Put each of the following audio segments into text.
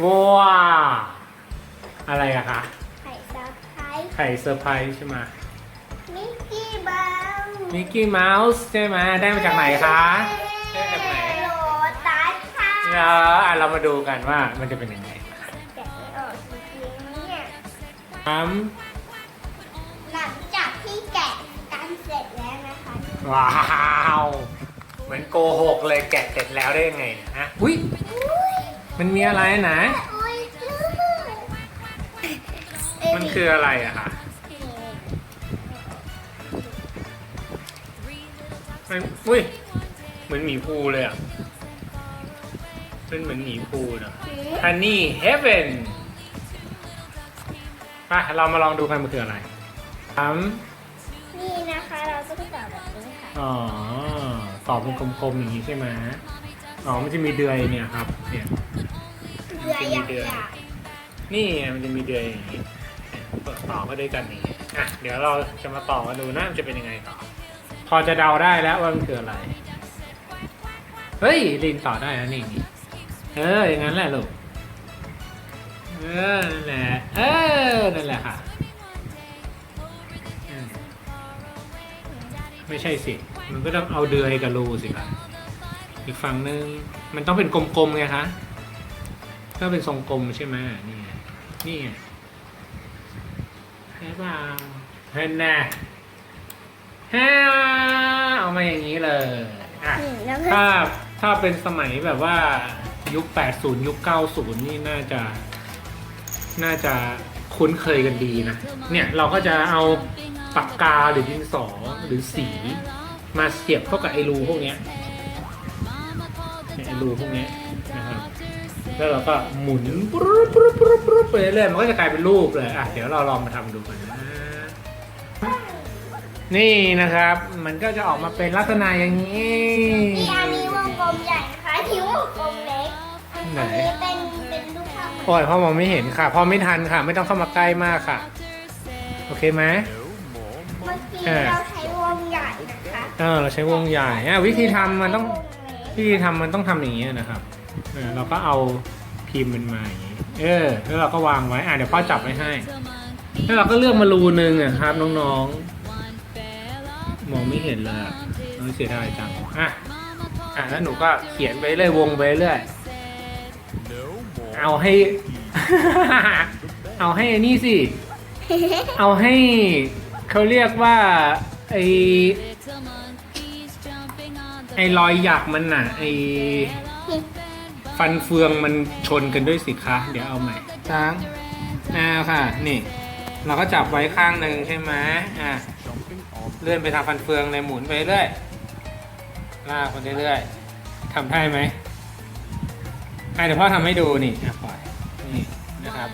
ว้าอะไรอะคะ ไข่ซับไข่ไข่เซอร์ไพรส์ใช่ไหมมิกกี้เมาส์มิกกี้เมาส์ใช่ไหมได้มาจากไหนคะ ได้มาจากไหน โลตัสค่ะเอออะเรามาดูกันว่ามันจะเป็นยังไงแกะไม่ออกจริงๆเนี่ยอืมหลังจากที่แกะกันเสร็จแล้วนะคะว้าว เหมือนโกหกเลยแกะเสร็จแล้วได้ยังไงฮะอุ้ยอุ้ย มันมีอะไรนะอุ้ยลื่นมันคืออะไรอะคะมันอุ้ย เหมือนหมีภูเลยอะเป็นเหมือนหมีภูเนอะ Honey Heaven ไปเรามาลองดูกันมันคืออะไรถามนี่นะคะ เราจะไปต่อแบบนี้ค่ะ อ๋อ ตอบเป็นกลมๆอย่างนี้ใช่ไหม อ๋อ มันจะมีเดือยเนี่ยครับ เนี่ย เรืออยากอยากนี่ไงมันจะมีเดือยอย่างนี้เปิดต่อก็ด้วยกันอย่างนี้อะ เดี๋ยวเราจะมาต่อกันดูนะมันจะเป็นยังไงต่อ พอจะเดาได้แล้วว่ามันคืออะไร เฮ้ยลินต่อได้แล้วนี่นี่เออ อย่างนั้นแหละลูก เออ นั่นแหละ เออ นั่นแหละค่ะอืมไม่ใช่สิ มันก็ต้องเอาเดือยกับรูสิครับ อีกฝั่งหนึ่งมันต้องเป็นกลมๆไงคะก็เป็นทรงกลมใช่ไหมนี่ไงนี่ไงใช่เปล่าเห็นแน่ฮ่าเอามาอย่างนี้เลยอะนี่แล้วก็ถ้าถ้าเป็นสมัยแบบว่ายุค 80 ยุค 90 นี่น่าจะ น่าจะคุ้นเคยกันดีนะ เนี่ยเราก็จะเอาปากกาหรือดินสอหรือสีมาเสียบเข้ากับไอ้รูพวกเนี้ยเนี่ยไอ้ รูพวกนี้นะครับแล้วเราก็หมุนปรุบปรุบปรุบปรุบไปเรื่อยๆมันก็จะกลายเป็นรูปเลยอะเดี๋ยวเราลองมาทำดูกันนะนี่นะครับ มันก็จะออกมาเป็นลักษณะอย่างนี้อันนี้วงกลมใหญ่นะคะอันนี้วงกลมเล็กไหนอันนี้เป็นเป็นรูปภาพโอ้ยพ่อมองไม่เห็นค่ะพ่อไม่ทันค่ะ ไม่ต้องเข้ามาใกล้มากค่ะ โอเคไหมเมื่อกี้เราใช้วงใหญ่นะคะเออเราใช้วงใหญ่วิธีทำมันต้อง วงเล็กวิธีทำมันต้องทำอย่างนี้นะครับเออเราก็เอาพิมพ์มันมาอย่างนี้ เออ แล้วเราก็วางไว้ อะเดี๋ยวพ่อจับไว้ให้ แล้วเราก็เลือกมารูนึงอะครับน้องๆ มองไม่เห็นเลยน้อยเสียดายจัง อะ อะแล้วหนูก็เขียนไปเรื่อยวงไปเรื่อย เอาให้ เอาให้ไอ้นี่สิ เอาให้เขาเรียกว่าไอ ไอรอยหยักมันน่ะ ไอฟันเฟืองมันชนกันด้วยสิคะ เดี๋ยวเอาใหม่ช้างอ่าค่ะ นี่ เราก็จับไว้ข้างหนึ่งใช่ไหมอะ เลื่อนไปทางฟันเฟืองเลยหมุนไปเรื่อยลากไปเรื่อยๆทำได้ไหมอะเดี๋ยวพ่อทำให้ดูนี่อะปล่อยนี่นะครับ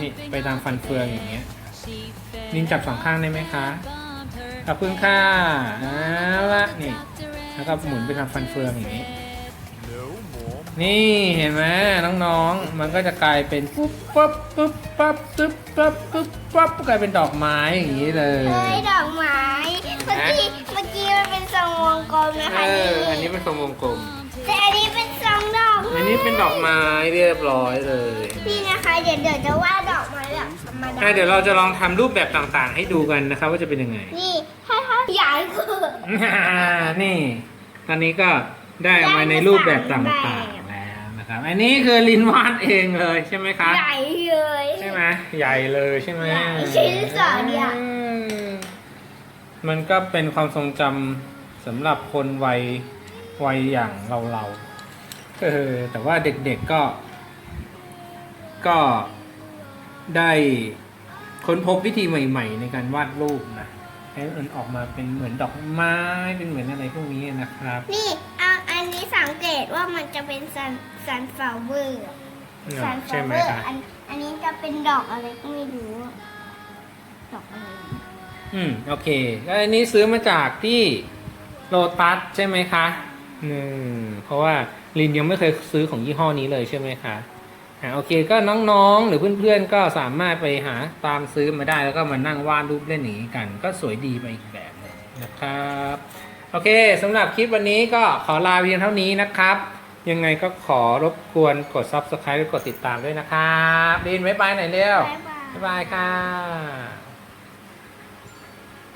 นี่ไปตามฟันเฟืองอย่างเงี้ย นินจับสองข้างได้ไหมคะ ขอบคุณค่ะเอาละนี่ แล้วก็หมุนไปทางฟันเฟืองอย่างนี้ นี่เห็นไหมน้องๆ มันก็จะกลายเป็นปุ๊บปั๊บปุ๊บปั๊บปุ๊บปั๊บปุ๊บปั๊บกลายเป็นดอกไม้อย่างนี้เลย เฮ้ยดอกไม้ เมื่อกี้เมื่อกี้มันเป็นทรงวงกลมนะเอคะอ อันนี้เป็นทรงวงกลม แต่อันนี้เป็นทรงดอกอันนี้เป็นดอกไม้เรียบร้อยเลย พี่นะคะเดี๋ยวเดี๋ยวจะวาดดอกไม้แบบธรรมดาอะเดี๋ยวเราจะลองทำรูปแบบต่างๆ ให้ดูกันนะครับว่าจะเป็นยังไง นี่ ให้ให้ใหญ่คือนี่ ตอนนี้ก็ได้ออกมาในรูปแบบต่างๆแล้วนะครับ อันนี้คือลินวาดเองเลยใช่ไหมคะ ใหญ่เลยใช่ไหมใหญ่เลยใช่ไหมใหญ่ชิ้นสองใหญ่อืมมันก็เป็นความทรงจำสำหรับคนวัยวัยอย่างเราเราๆเออแต่ว่าเด็กๆก็ ก็ได้ค้นพบวิธีใหม่ ๆ ในการวาดรูปนะ ให้มันออกมาเป็นเหมือนดอกไม้เป็นเหมือนอะไรพวกนี้นะครับ นี่เอาอันนี้สังเกตว่ามันจะเป็นซันซันฟลาวเวอร์ซันฟใช่ลาวไหเวมอร์คะอันอันนี้จะเป็นดอกอะไรก็ไม่รู้ดอกอะไรอืมโอเคก็อันนี้ซื้อมาจากที่โลตัสใช่ไหมคะอืมเพราะว่าลินยังไม่เคยซื้อของยี่ห้อนี้เลยใช่ไหมคะ อ่าโอเคก็น้องๆ หรือเพื่อนๆก็สามารถไปหาตามซื้อมาได้แล้วก็มานั่งวาดรูปเล่นอย่างนี้กัน ก็สวยดีไปอีกแบบหนึงนะครับโอเคสำหรับคลิปวันนี้ก็ขอลาเพียงเท่านี้นะครับ ยังไงก็ขอรบกวนกด subscribe และกดติดตามด้วยนะครับดินไว้บายหน่อยเร็วบ๊ายบายบ๊ายบายค่ะ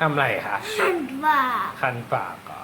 ทำไรคะหันว่าคันปากก่อน